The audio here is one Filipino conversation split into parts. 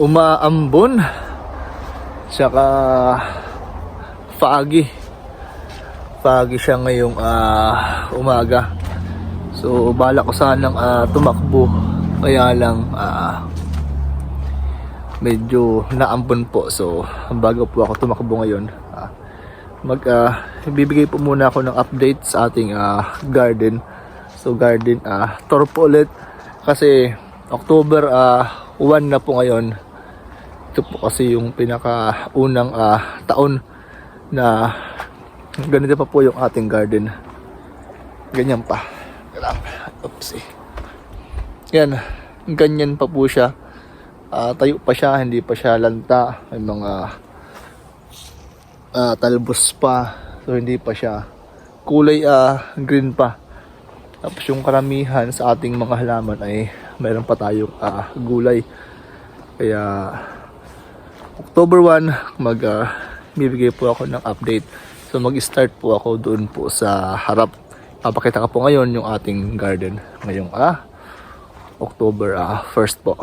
umaambon. Tsaka foggy. Foggy siya ngayong ah, umaga. So bala ko sanang ah, tumakbo. Kaya lang ah, medyo naambon po. So bago po ako tumakbo ngayon, ah, mag ah, bibigay po muna ako ng update sa ating ah, garden. So garden ah tour ulit kasi October ah 1 na po ngayon. Ito po kasi yung pinaka unang ah, taon na ganito pa po yung ating garden. Ganyan pa. Oops. eh. Yan, ganyan pa po siya. Ah, tayo pa siya, hindi pa siya lanta. May mga ah, talbos pa. So hindi pa siya kulay ah, green pa. Tapos yung karamihan sa ating mga halaman ay meron pa tayong ah, gulay. Kaya October 1 mag ah, bibigay po ako ng update. So mag-start po ako doon po sa harap. Papakita ko po ngayon yung ating garden ngayong ah October ah, 1st po.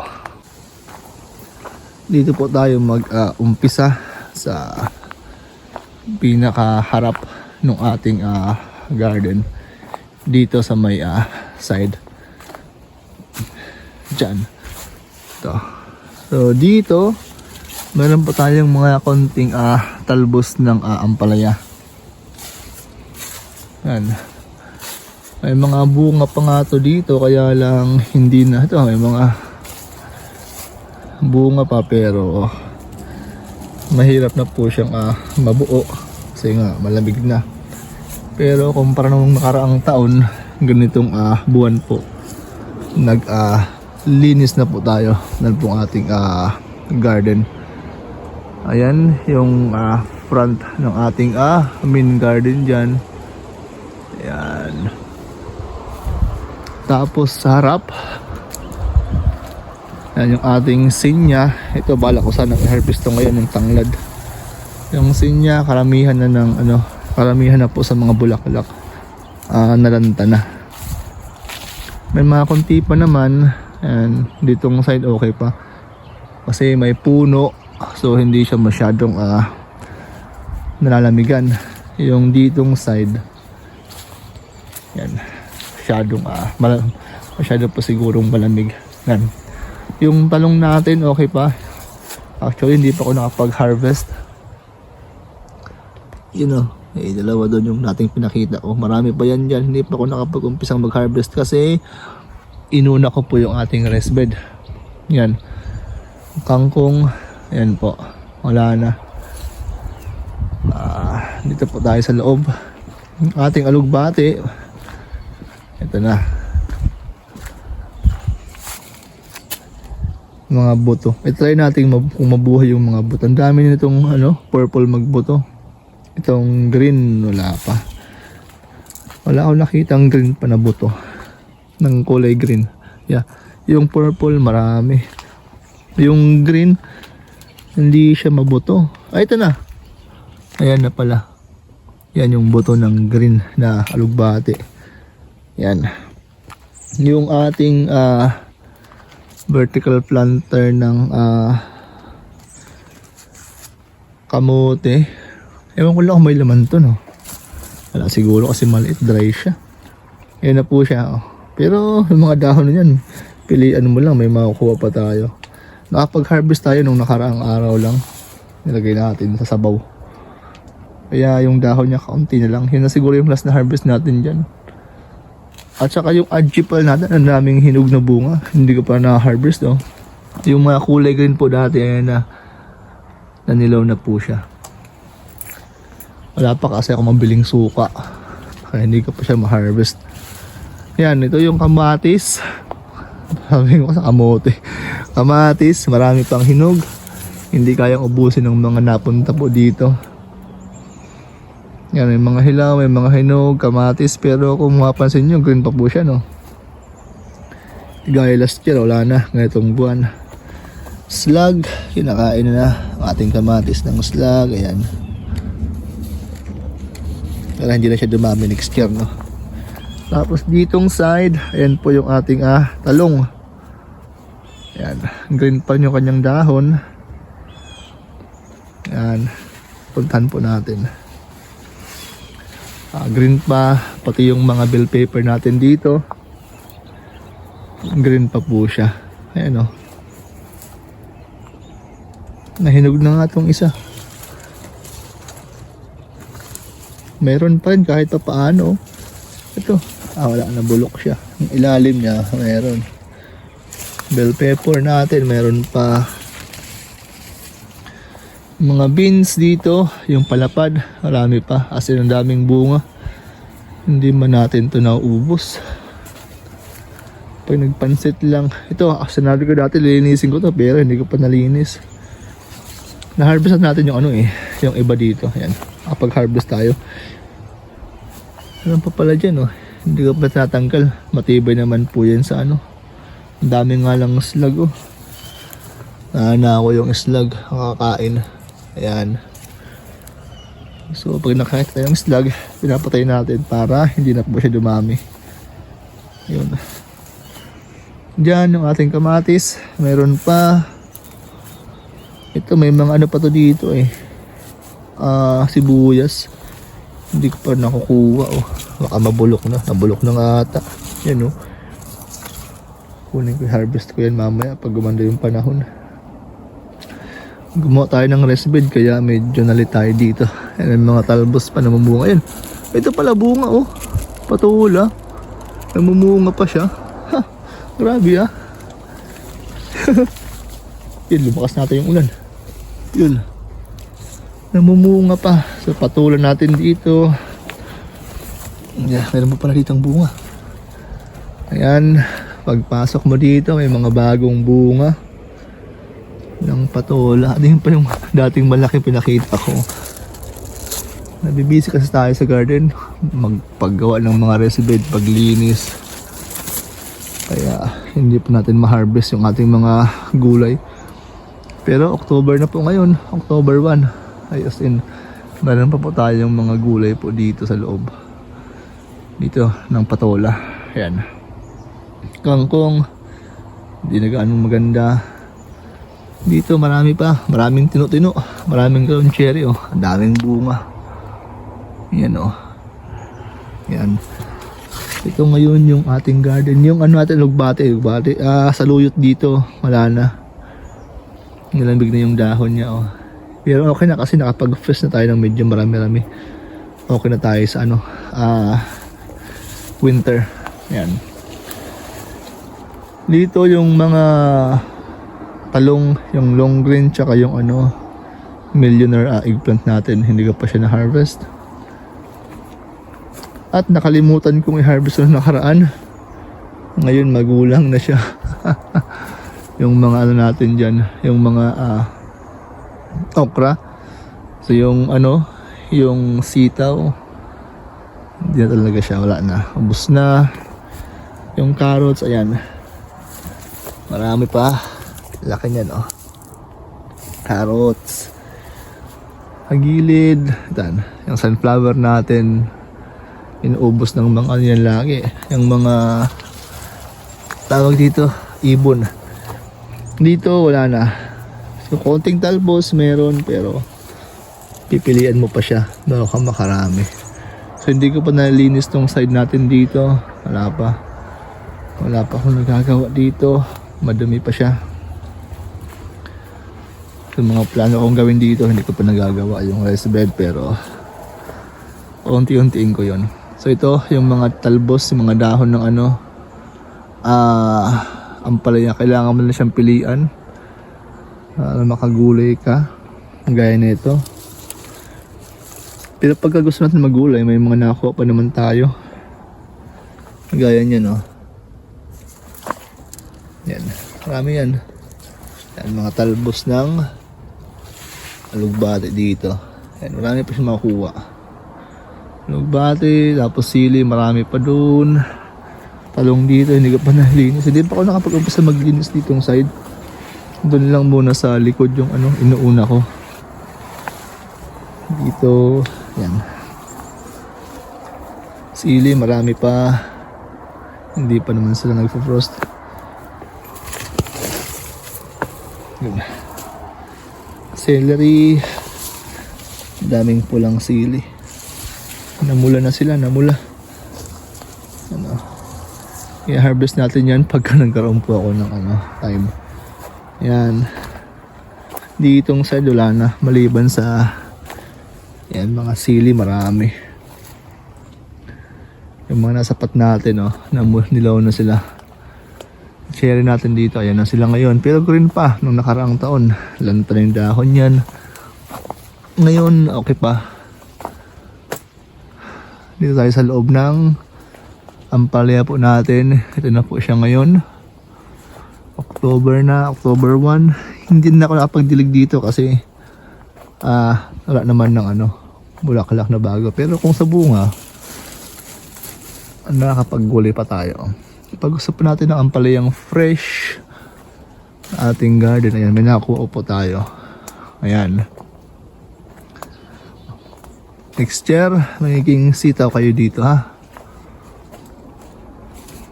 Dito po tayo mag-umpisa sa pinakaharap ng ating ah, garden dito sa may ah, side dyan. Ito. So dito meron pa tayong mga konting ah, talbos ng ah, ampalaya. Yan. May mga bunga pa nga to dito kaya lang hindi na ito may mga bunga pa pero mahirap na po siyang ah, mabuo. Kasi nga malamig na. Pero kumpara nung nakaraang taon ganitong ah, buwan po nag ah, linis na po tayo ng pong ating ah, garden. Ayan yung ah, front ng ating ah, main garden dyan. Ayan. Tapos sa harap yan yung ating sinya. Ito bala ko sana i-harvest to ngayon yung tanglad. Yung sinya karamihan na ng ano karamihan na po sa mga bulaklak. Ah nalanta na. May mga konti pa naman and ditong side okay pa. Kasi may puno so hindi siya masyadong ah nalalamigan yung ditong side yan masyadong ah mal- masyado pa sigurong malamig. Yan. Yung talong natin okay pa. Actually hindi pa ako nakapag-harvest. You know eh dalawa doon yung nating pinakita ko. Marami pa yan dyan. Hindi pa ako nakapag-umpisang mag-harvest kasi inuna ko po yung ating rest bed yan kangkong yan po wala na ah, dito po tayo sa loob ating alugbati ito na mga buto. I-try natin mab- kung mabuhay yung mga buto. Ang dami nitong ano, purple magbuto. Itong green, wala pa. Wala akong nakitang green pa na buto. Ng kulay green. Yeah. Yung purple, marami. Yung green, hindi siya mabuto. Ay, ito na. Ayan na pala. Yan yung buto ng green na alugbate. Yan. Yung ating ah vertical planter ng ah, kamote. Ewan ko lang kung may laman to, no? Wala siguro kasi maliit, dry siya. Yan na po siya, oh. Pero yung mga dahon na yan, pilian mo lang, may makukuha pa tayo. Nakapag-harvest tayo nung nakaraang araw lang. Nilagay natin sa sabaw. Kaya yung dahon niya kaunti na lang. Yun na siguro yung last na harvest natin dyan. At saka yung adjipal natin, ang daming hinog na bunga. Hindi ko pa na-harvest, oh. Yung mga kulay green po dati, ayan na, nanilaw na po siya. Wala pa kasi ako mabiling suka. Kaya hindi ko pa siya ma-harvest. Yan, ito yung kamatis. Sabi ko sa kamote. Kamatis, marami pang hinog. Hindi kayang ubusin ng mga napunta po dito. Yan, may mga hilaw, may mga hinog, kamatis, pero kung mapapansin nyo, green pa po siya, no? Gaya last year, wala na, ganitong buwan. Slug, kinakain na ang ating kamatis ng slug, ayan. Pero hindi na siya dumami next year, no? Tapos ditong side, ayan po yung ating ah, talong. Yan. Green pa yung kanyang dahon. Yan. Puntahan po natin. Ah, green pa. Pati yung mga bill paper natin dito. Green pa po siya. Ayan o. Nahinog na nga itong isa. Meron pa rin kahit pa paano. Ito. Ah, wala na bulok siya. Yung ilalim niya, meron. Bell pepper natin, meron pa. Mga beans dito, yung palapad, marami pa. As in, ang daming bunga. Hindi man natin to nauubos. Pag nagpansit lang. Ito, sinabi ko dati, lilinisin ko to, pero hindi ko pa nalinis. Na-harvest na natin yung ano eh, yung iba dito. Ayan, kapag-harvest tayo. Ano pa pala dyan oh. Hindi ko pa tatanggal. Matibay naman po yan sa ano. Ang dami nga lang slag oh. Nahana ako yung slag. Nakakain. Ayan. So pag nakakita tayo ng slag, pinapatay natin para hindi na po siya dumami. Yun. Diyan yung ating kamatis. Meron pa. Ito may mga ano pa to dito eh. Ah, sibuyas. Hindi ko pa nakukuha oh. Baka mabulok na. Nabulok na nga ata. Yan oh. Kunin ko harvest ko yan mamaya pag gumanda yung panahon. Gumawa tayo ng rest bed kaya medyo nalit tayo dito. Yan ang mga talbos pa namumunga. Yan. Ito pala bunga oh. Patula. Namumunga pa siya. Ha. Grabe ah. Yun, lumakas natin yung ulan. Yun. Namumunga pa. So patulan natin dito. Yeah, meron pa pala dito ang bunga. Ayan. Pagpasok mo dito, may mga bagong bunga ng patola. Ano yun yung dating malaki pinakita ko. Nabibisi kasi tayo sa garden. Magpaggawa ng mga resident, paglinis. Kaya hindi pa natin ma-harvest yung ating mga gulay. Pero October na po ngayon. October 1. Ay, as in, meron pa po tayong mga gulay po dito sa loob. Dito, ng patola. Ayan. Kangkong. Hindi na gaano maganda. Dito marami pa. Maraming tino-tino. Maraming ground cherry oh. Ang daming bunga. Yan oh. Yan. Ito ngayon yung ating garden. Yung ano natin, lugbate. Lugbate. Ah, saluyot dito. Wala na. Nilamig na yung dahon niya oh. Pero okay na kasi nakapag-fresh na tayo ng medyo marami-rami. Okay na tayo sa ano. Ah, winter. Yan. Dito yung mga talong, yung long green tsaka yung ano millionaire ah, eggplant natin, hindi ko pa siya na-harvest. At nakalimutan kong i-harvest noong nakaraan. Ngayon magulang na siya. yung mga ano natin dyan, yung mga ah, okra. So yung ano, yung sitaw, hindi na talaga siya, wala na. Ubus na. Yung carrots, ayan. Marami pa. Laki niyan, oh. Carrots. Ang gilid. Yan. Yung sunflower natin. Inuubos ng mga ano yan lagi. Yung mga tawag dito, ibon. Dito, wala na. So, konting talbos meron, pero pipilian mo pa siya. Bago ka makarami. So, hindi ko pa nalinis tong side natin dito. Wala pa. Wala pa akong nagagawa dito. Madumi pa siya. So, mga plano kong gawin dito, hindi ko pa nagagawa yung rest bed, pero unti-untiin ko yon. So, ito, yung mga talbos, yung mga dahon ng ano, ah, ang palaya, kailangan mo na siyang pilian para makagulay ka. Gaya nito. Pero pagka gusto natin magulay, may mga nakuha pa naman tayo. Gaya niyan, no? Yan. Marami yan. Yan, mga talbos ng alugbate dito. Yan, marami pa siya makuha. Alugbate, tapos sili, marami pa doon. Talong dito, hindi ko pa nalinis. Hindi pa ako nakapag-umpisa maglinis dito yung side. Doon lang muna sa likod yung ano, inuuna ko. Dito, yan. Sili, marami pa. Hindi pa naman sila nagpo-frost. Yun. Celery. Daming pulang sili. Namula na sila, namula. Ano. I-harvest natin yan pagka nagkaroon po ako ng ano, time. Yan. Ditong side wala na. Maliban sa yan, mga sili marami. Yung mga nasa pat natin, oh, namu- nilaw na sila. Cherry natin dito, ayan na sila ngayon. Pero green pa, nung nakaraang taon. Lanta na yung dahon yan. Ngayon, okay pa. Dito tayo sa loob ng ampalaya po natin. Ito na po siya ngayon. October na, October 1. Hindi na ako nakapagdilig dito kasi ah wala naman ng ano, bulaklak na bago. Pero kung sa bunga, nakakapagguli pa tayo. Pag-usap natin ng ampalayang fresh ating garden. Ayan, may nakuha po tayo. Ayan. Next year, magiging sitaw kayo dito ha.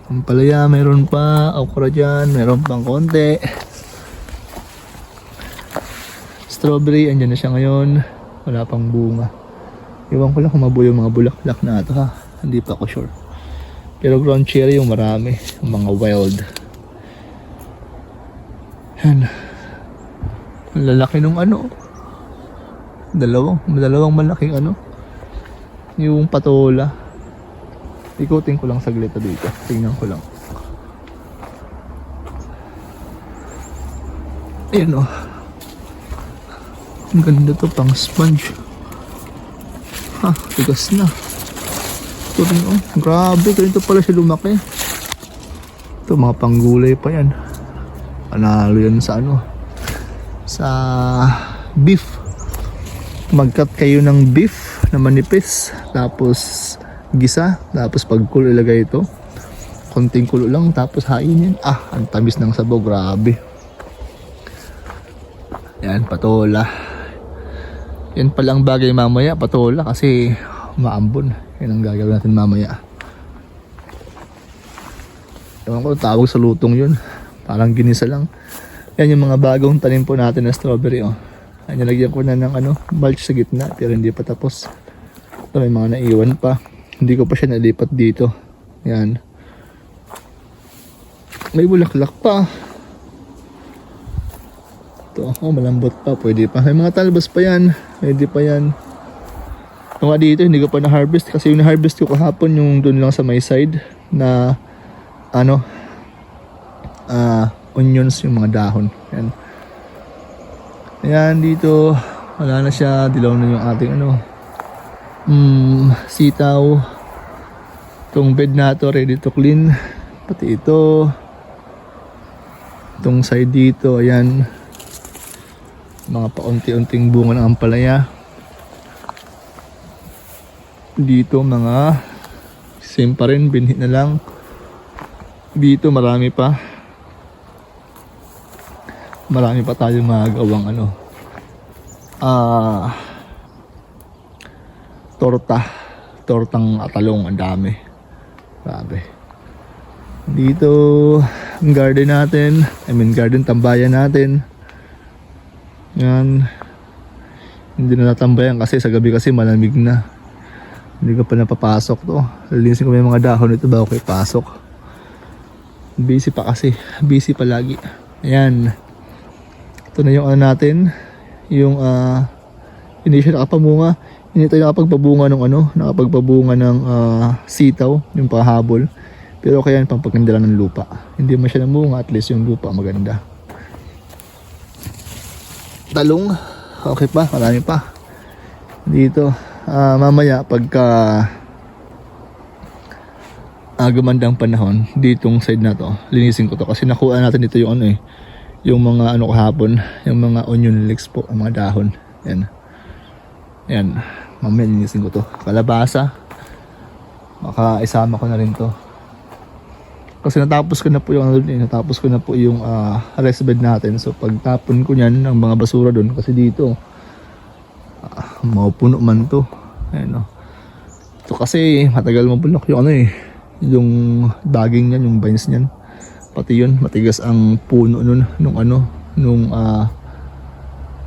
Ampalaya, meron pa. Okra dyan, meron pang konti. Strawberry, andyan na siya ngayon. Wala pang bunga. Iwan ko lang kung mabuo yung mga bulaklak na ito ha. Hindi pa ako sure. Pero ground cherry yung marami. Yung mga wild. Yan. Ang lalaki nung ano. Dalawang, dalawang malaking ano. Yung patola. Ikutin ko lang saglit dito. Tingnan ko lang. Ayan o. Ang ganda to pang sponge. Ha, tigas na. Ito rin oh. Grabe, ganito pala siya lumaki. Ito mga panggulay pa yan. Panalo yan sa ano. Sa beef. Mag-cut kayo ng beef na manipis. Tapos gisa. Tapos pag kulo ilagay ito. Konting kulo lang. Tapos hainin. Ah, ang tamis ng sabaw. Grabe. Yan, patola. Yan palang bagay mamaya, patola. Kasi maambon. Yan ang gagawin natin mamaya. Ewan ko, tawag sa lutong yun. Parang ginisa lang. Yan yung mga bagong tanim po natin na strawberry. Oh. Yan, nilagyan ko na ng ano, mulch sa gitna. Pero hindi pa tapos. Ito, may mga naiwan pa. Hindi ko pa siya nalipat dito. Yan. May bulaklak pa. Ito, oh, malambot pa. Pwede pa. May mga talbos pa yan. Pwede pa yan. Ito nga dito, hindi ko pa na-harvest kasi yung na-harvest ko kahapon yung doon lang sa may side na ano ah onions yung mga dahon. Yan. Ayan dito, wala na siya, dilaw na yung ating ano mm, sitaw. Itong bed na to ready to clean. Pati ito. Itong side dito, ayan. Mga paunti-unting bunga ng ampalaya dito mga same pa rin binhi na lang dito marami pa marami pa tayo magawang ano ah torta tortang atalong ang dami grabe dito ang garden natin I mean garden tambayan natin yan hindi na natambayan kasi sa gabi kasi malamig na hindi ko pa napapasok to. Lilinisin ko may mga dahon nito bago ko ipasok. Busy pa kasi. Busy palagi. Ayan. Ito na yung ano natin. Yung uh, siya nakapamunga. Hindi tayo nakapagpabunga ng ano. Nakapagpabunga ng ah, sitaw. Yung pahabol. Pero kaya pang pagkandala ng lupa. Hindi man siya namunga. At least yung lupa maganda. Talong. Okay pa. Marami pa. Dito ah, mamaya pagka uh, gumandang panahon ditong side na to linisin ko to kasi nakuha natin dito yung ano eh yung mga ano kahapon yung mga onion leeks po ang mga dahon yan yan mamaya linisin ko to. Kalabasa baka isama ko na rin to. Kasi natapos ko na po yung ano eh, natapos ko na po yung uh, rest bed natin. So pagtapon ko niyan ng mga basura doon kasi dito Ah, maupuno man to. Ayun o ito kasi matagal mabulok yung ano eh. Yung daging niyan yung vines niyan. Pati yun matigas ang puno nun nung ano nung ah,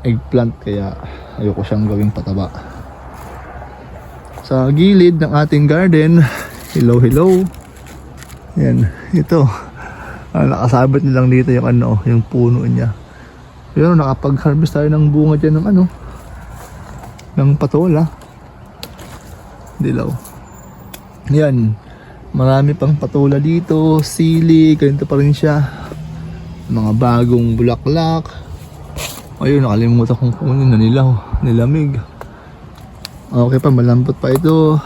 eggplant kaya ayoko siyang gawing pataba. Sa gilid ng ating garden, hello hello. Yan, ito. Ah, nakasabit nilang dito yung ano, yung puno niya. Pero nakapag-harvest tayo ng bunga dyan ng ano, ng patola. Dilaw. Yan. Marami pang patola dito, sili, ganito pa rin siya. Mga bagong bulaklak. Ayun, nakalimutan kong kunin na nilaw, nilamig. Okay pa, malambot pa ito.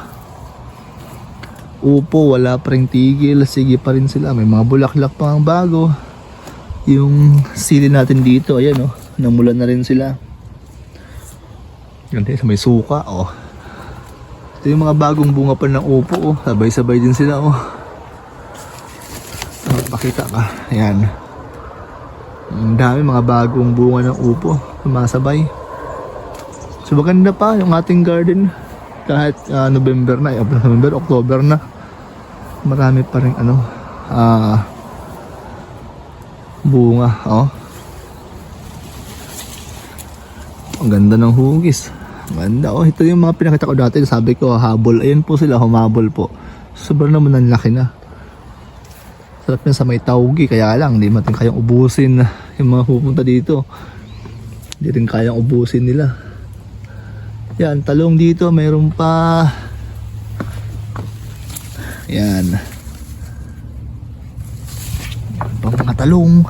Upo, wala pa rin tigil. Sige pa rin sila. May mga bulaklak pa ang bago. Yung sili natin dito, ayan oh. Namulan na rin sila. Ganti, may suka oh. Ito yung mga bagong bunga pa ng upo oh. Sabay-sabay din sila oh. Oh, pakita ka. Ayan. Ang dami mga bagong bunga ng upo. Sumasabay. So maganda pa yung ating garden. Kahit ah, November na, eh, November, October na. Marami pa rin ano, ah, bunga, oh. Ang ganda ng hugis. Ganda, oh. Ito yung mga pinakita ko dati. Sabi ko, habol. Ayan po sila, humabol po. Sobrang naman ang laki na. Sarap yan sa may taugi. Kaya lang, hindi natin kayang ubusin yung mga pupunta dito. Hindi rin kayang ubusin nila. Yan, talong dito, mayroon pa. Yan. Yan pa mga talong.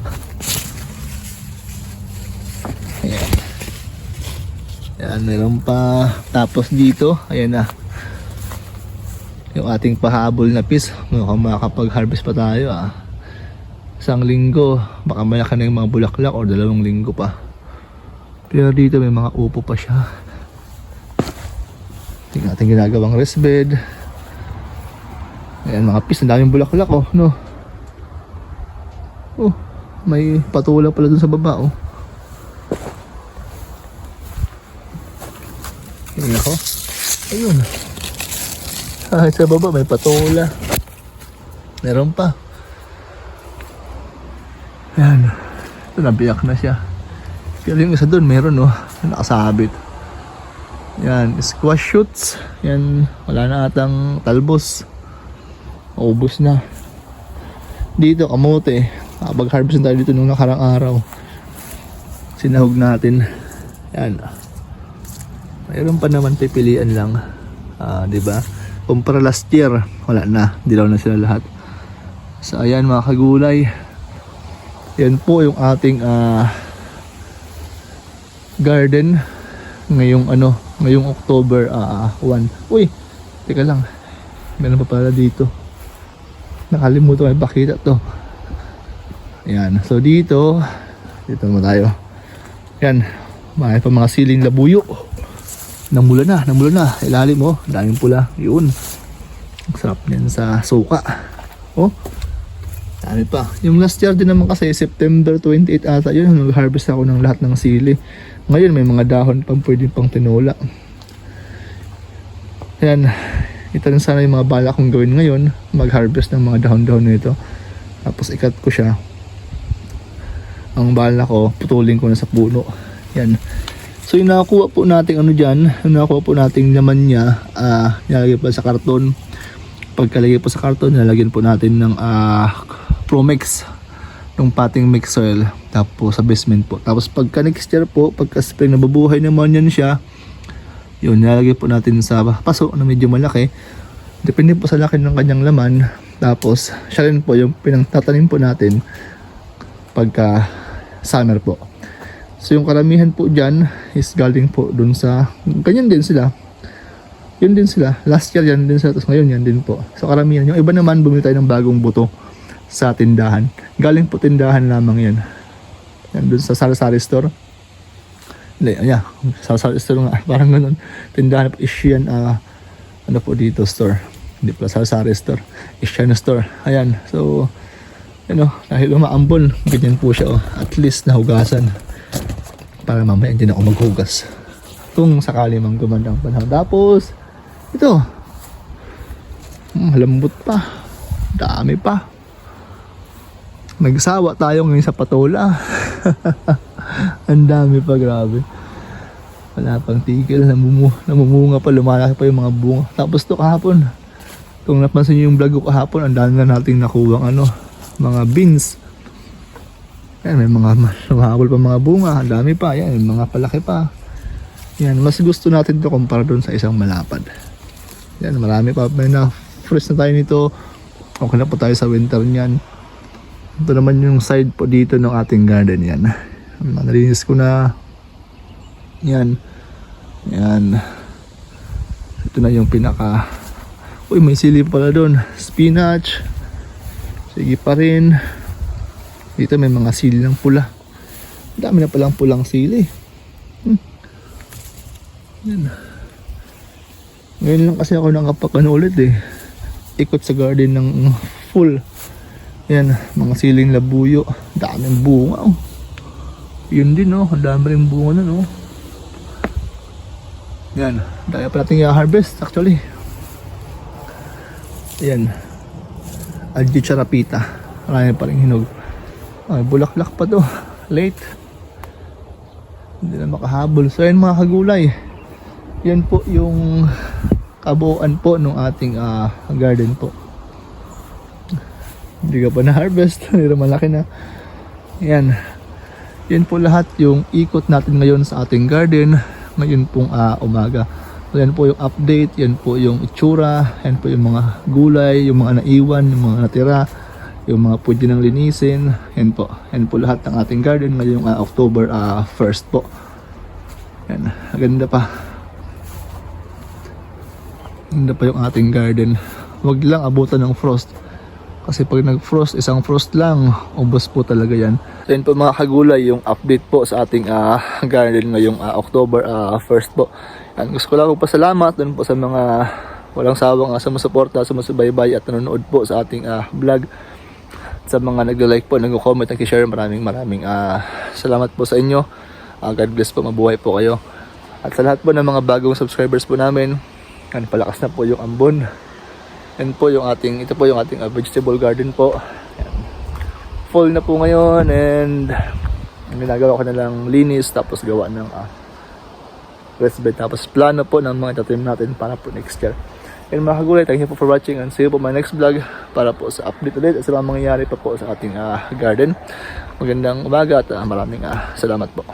Ayan. Yan, meron pa. Tapos dito, ayan na. Yung ating pahabol na pis. Mukhang makakapag-harvest pa tayo ah. Isang linggo, baka malaki na yung mga bulaklak or dalawang linggo pa. Pero dito may mga upo pa siya. Tingnan natin ginagawang rest bed. Ayan mga pis, ang daming bulaklak oh, no. Oh, may patula pala dun sa baba oh. Ayan ako. Ayun. Ah, sa baba may patula. Meron pa. Ayan. Ito nabiyak na siya. Pero yung isa dun meron oh. Nakasabit. Yan, squash shoots. Yan, wala na atang talbos. Ubus na. Dito, kamote. Nakapag-harvest na tayo dito nung nakarang araw. Sinahog natin. Yan. Mayroon pa naman pipilian lang. Ah, 'di ba? Kumpara last year, wala na. Dilaw na sila lahat. So ayan mga kagulay. Yan po yung ating ah, garden ngayong ano, ngayong October ah 1. Uy, teka lang. Meron pa pala dito. Nakalimutan ko ipakita to. Ayan. So dito, dito naman tayo. Yan. May pa mga siling labuyo. Namula na, namula na. Ilalim mo, daming pula. Yun. Ang sarap niyan sa suka. Oh. Dami pa. Yung last year din naman kasi September 28 ata yun. Nag-harvest ako ng lahat ng sili. Ngayon may mga dahon pang pwede pang tinola. Ayan. Ito rin sana yung mga bala kong gawin ngayon. Mag-harvest ng mga dahon-dahon nito. Tapos ikat ko siya. Ang bala ko, putulin ko na sa puno. Yan. So yung nakakuha po nating ano dyan, yung nakakuha po nating laman niya, ah nilalagay po sa karton. Pagkalagay po sa karton, nilalagyan po natin ng ah Promex ng potting mix soil tapos sa basement po. Tapos pagka next year po, pagka spring nabubuhay naman yan siya, yun, nilalagay po natin sa paso na medyo malaki. Depende po sa laki ng kanyang laman. Tapos, siya rin po yung pinangtatanim po natin pagka summer po. So yung karamihan po dyan is galing po dun sa, ganyan din sila. Yun din sila. Last year yan din sila, tapos ngayon yan din po. So karamihan. Yung iba naman bumili tayo ng bagong buto sa tindahan. Galing po tindahan lamang yan. Yan dun sa Sari-Sari store. Hindi, yeah, Sari-Sari store nga. Parang ganun. Tindahan po Asian, ah, ano po dito store. Hindi pala Sari-Sari store. Asian store. Ayan. So, ano, dahil umaambon, ganyan po siya. Oh. At least nahugasan para mamaya hindi na ako maghugas. Kung sakali mang gumanda ang panahon. Tapos ito. Malambot pa. Dami pa. Nagsawa tayo ngayon sa patola. Ang dami pa, grabe. Wala pang tigil, namumu namumunga pa, lumalaki pa yung mga bunga. Tapos to kahapon, kung napansin niyo yung vlog ko kahapon, ang dami na nating nakuha ano, mga beans. Yan, may mga lumahabol pa mga bunga, ang dami pa, yan, may mga palaki pa. Yan, mas gusto natin to kumpara doon sa isang malapad. Yan, marami pa, may na fresh na tayo nito. Okay na po tayo sa winter niyan. Ito naman yung side po dito ng ating garden yan. Nalinis ko na. Yan. Yan. Ito na yung pinaka... Uy, may sili pala doon. Spinach. Sige pa rin. Dito may mga sili ng pula. Dami na palang pulang sili. Hmm. Yan. Ngayon lang kasi ako nakapakano ulit eh. Ikot sa garden ng full. Yan, mga siling labuyo. Daming bunga oh. Yun din oh, ang dami rin bunga nun oh. Yan, daya pa natin i-harvest actually. Yan. Algi charapita. Marami pa rin hinog. Ay, bulaklak pa to. Late. Hindi na makahabol. So yan mga kagulay. Yan po yung kabuuan po ng ating ah, garden po. Hindi ka pa na-harvest. Hindi malaki na. Yan. Yan po lahat yung ikot natin ngayon sa ating garden. Ngayon pong ah, umaga. So, yan po yung update. Yan po yung itsura. Yan po yung mga gulay. Yung mga naiwan. Yung mga natira. Yung mga pwede nang linisin. Yan po. Yan po lahat ng ating garden ngayong ah, October ah, 1st po. Yan. Maganda pa. Ganda pa yung ating garden. Huwag lang abutan ng frost. Kasi pag nag-frost, isang frost lang, ubos po talaga yan. So yun po mga kagulay, yung update po sa ating ah, garden ngayong ah, October ah, 1st po. Yan, gusto ko lang po pasalamat dun po sa mga walang sawang uh, sumusuporta, sumusubaybay at nanonood po sa ating ah, vlog. Sa mga nag-like po, nag-comment, nag-share, maraming maraming ah, salamat po sa inyo. Ah, God bless po, mabuhay po kayo. At sa lahat po ng mga bagong subscribers po namin, yan, palakas na po yung ambon. Yan po yung ating, ito po yung ating uh, vegetable garden po. Yan. Full na po ngayon and ginagawa ko na lang linis tapos gawa ng uh, rest bed tapos plano po ng mga tatim natin para po next year. And mga kagulay, thank you po for watching and see you po my next vlog para po sa update ulit at sa mga mangyayari pa po sa ating uh, garden. Magandang umaga at uh, maraming uh, salamat po.